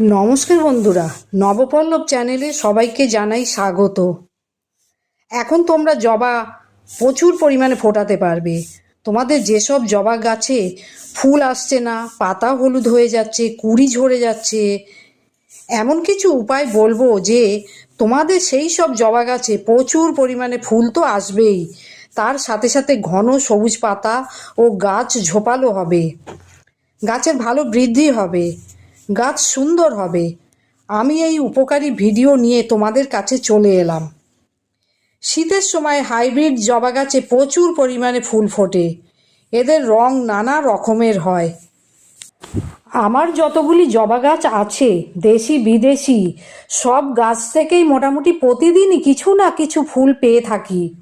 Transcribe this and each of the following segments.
নমস্কার বন্ধুরা, নবপল্লব চ্যানেলে সবাইকে জানাই স্বাগত। এখন তোমরা জবা প্রচুর পরিমাণে ফোটাতে পারবে। তোমাদের যেসব জবা গাছে ফুল আসছে না, পাতা হলুদ হয়ে যাচ্ছে, কুড়ি ঝরে যাচ্ছে, এমন কিছু উপায় বলব যে তোমাদের সেই সব জবা গাছে প্রচুর পরিমাণে ফুল তো আসবেই। তার সাথে সাথে ঘন সবুজ পাতা ও গাছ ঝোপালো হবে। গাছের ভালো বৃদ্ধি হবে। গাছ সুন্দর হবে। আমি এই উপকারী ভিডিও নিয়ে তোমাদের কাছে চলে এলাম। শীতের সময় হাইব্রিড জবা গাছে প্রচুর পরিমাণে ফুল ফোটে। এদের রং নানা রকমের হয়। আমার যতগুলি জবা গাছ আছে, দেশি, বিদেশি, সব গাছ থেকেই মোটামুটি প্রতিদিনই কিছু না কিছু ফুল পেয়ে থাকি।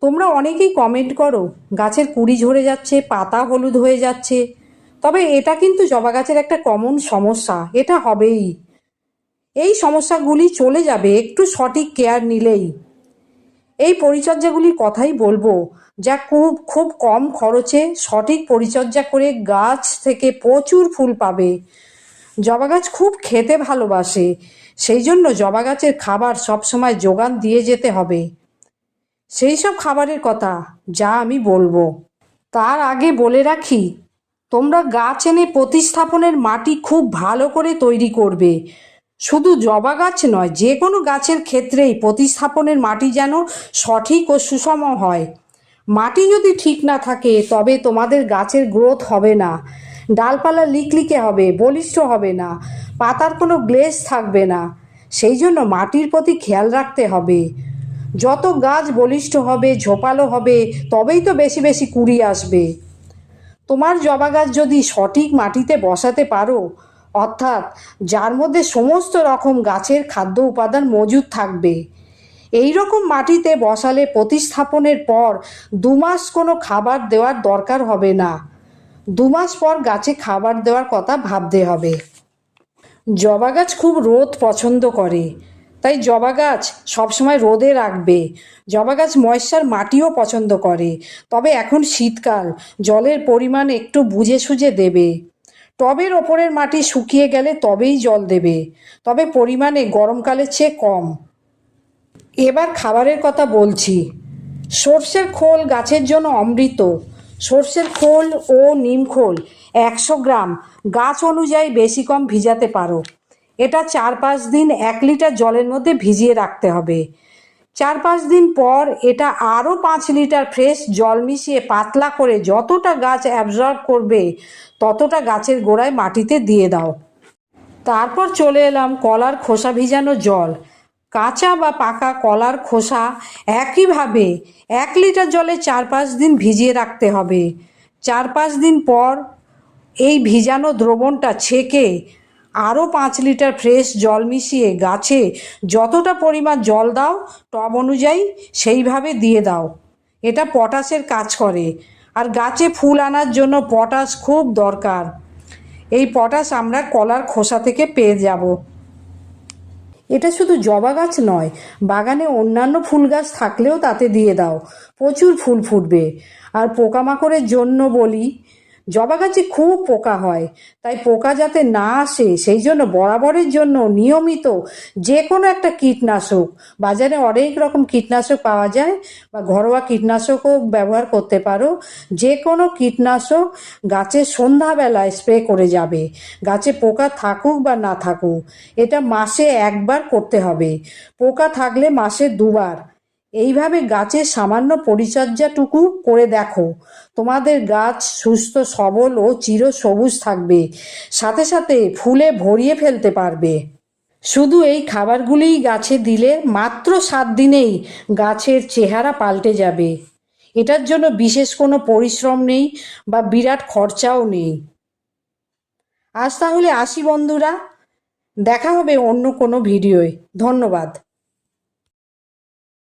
তোমরা অনেকেই কমেন্ট করো, গাছের কুড়ি ঝরে যাচ্ছে, পাতা হলুদ হয়ে যাচ্ছে তবে এটা কিন্তু জবা গাছের একটা কমন সমস্যা, এটা হবেই। এই সমস্যাগুলি চলে যাবে, একটু সঠিক কেয়ার নিলেই। এই পরিচর্যাগুলির কথাই বলব, যা খুব খুব কম খরচে সঠিক পরিচর্যা করে গাছ থেকে প্রচুর ফুল পাবে। জবা গাছ খুব খেতে ভালোবাসে, সেই জন্য জবা গাছের খাবার সবসময় যোগান দিয়ে যেতে হবে। সেই সব খাবারের কথা যা আমি বলব। তার আগে বলে রাখি তোমরা গাছ এনে প্রতিস্থাপনের মাটি খুব ভালো করে তৈরি করবে। শুধু জবা গাছ নয় যে কোনো গাছের ক্ষেত্রেই প্রতিস্থাপনের মাটি যেন সঠিক ও সুষম হয়। মাটি যদি ঠিক না থাকে, তবে তোমাদের গাছের গ্রোথ হবে না। ডালপালা লিকলিকে হবে, বলিষ্ঠ হবে না, পাতার কোনো গ্লেজ থাকবে না। সেই জন্য মাটির প্রতি খেয়াল রাখতে হবে। যত গাছ বলিষ্ঠ হবে, ঝোপালো হবে, তবেই তো বেশি বেশি কুড়ি আসবে। তোমার জবা গাছ যদি সঠিক মাটিতে বসাতে পারো, অর্থাৎ যার মধ্যে সমস্ত রকম গাছের খাদ্য উপাদান মজুদ থাকবে এই রকম মাটিতে বসালে প্রতিস্থাপনের পর দু মাস কোনো খাবার দেওয়ার দরকার হবে না। দু মাস পর গাছে খাবার দেওয়ার কথা ভাবতে হবে। জবা গাছ খুব রোদ পছন্দ করে। তাই জবা গাছ সবসময় রোদে রাখবে। জবা গাছ ময়শ্চার মাটিও পছন্দ করে। তবে এখন শীতকাল, জলের পরিমাণ একটু বুঝে সুঝে দেবে। টবের ওপরের মাটি শুকিয়ে গেলে তবেই জল দেবে। তবে পরিমাণে গরমকালের চেয়ে কম। এবার খাবারের কথা বলছি। সর্ষের খোল গাছের জন্য অমৃত। সর্ষের খোল ও নিম খোল একশো গ্রাম। গাছ অনুযায়ী বেশি কম ভিজাতে পারো। এটা চার পাঁচ দিন এক লিটার জলের মধ্যে ভিজিয়ে রাখতে হবে। চার পাঁচ দিন পর এটা আরও পাঁচ লিটার ফ্রেশ জল মিশিয়ে পাতলা করে যতটা গাছ অ্যাবজর্ব করবে ততটা গাছের গোড়ায় মাটিতে দিয়ে দাও। তারপর চলে এলাম কলার খোসা ভিজানো জল। কাঁচা বা পাকা কলার খোসা একইভাবে এক লিটার জলে চার পাঁচ দিন ভিজিয়ে রাখতে হবে। চার পাঁচ দিন পর এই ভিজানো দ্রবণটা ছেঁকে আরও পাঁচ লিটার ফ্রেশ জল মিশিয়ে গাছে যতটা পরিমাণ জল দাও, টব অনুযায়ী সেইভাবে দিয়ে দাও। এটা পটাশের কাজ করে। আর গাছে ফুল আনার জন্য পটাশ খুব দরকার। এই পটাশ আমরা কলার খোসা থেকে পেয়ে যাব। এটা শুধু জবা গাছ নয়, বাগানে অন্যান্য ফুল গাছ থাকলেও তাতে দিয়ে দাও। প্রচুর ফুল ফুটবে। আর পোকামাকড়ের জন্য বলি জবা গাছে খুব পোকা হয়, তাই পোকা যাতে না আসে, সেই জন্য বরাবরের জন্য নিয়মিত যে কোনো একটা কীটনাশক, বাজারে অনেক রকম কীটনাশক পাওয়া যায় বা ঘরোয়া কীটনাশকও ব্যবহার করতে পারো। যে কোনো কীটনাশক গাছে সন্ধ্যাবেলায় স্প্রে করে যাবে, গাছে পোকা থাকুক বা না থাকুক, এটা মাসে একবার করতে হবে। পোকা থাকলে মাসে দুবার এইভাবে গাছের সামান্য পরিচর্যাটুকু করে দেখো। তোমাদের গাছ সুস্থ, সবল ও চির সবুজ থাকবে। সাথে সাথে ফুলে ভরিয়ে ফেলতে পারবে। শুধু এই খাবারগুলিই গাছে দিলে মাত্র সাত দিনেই গাছের চেহারা পাল্টে যাবে। এটার জন্য বিশেষ কোনো পরিশ্রম নেই বা বিরাট খরচাও নেই। আজ তাহলে আসি বন্ধুরা। দেখা হবে অন্য কোনো ভিডিওয়। ধন্যবাদ।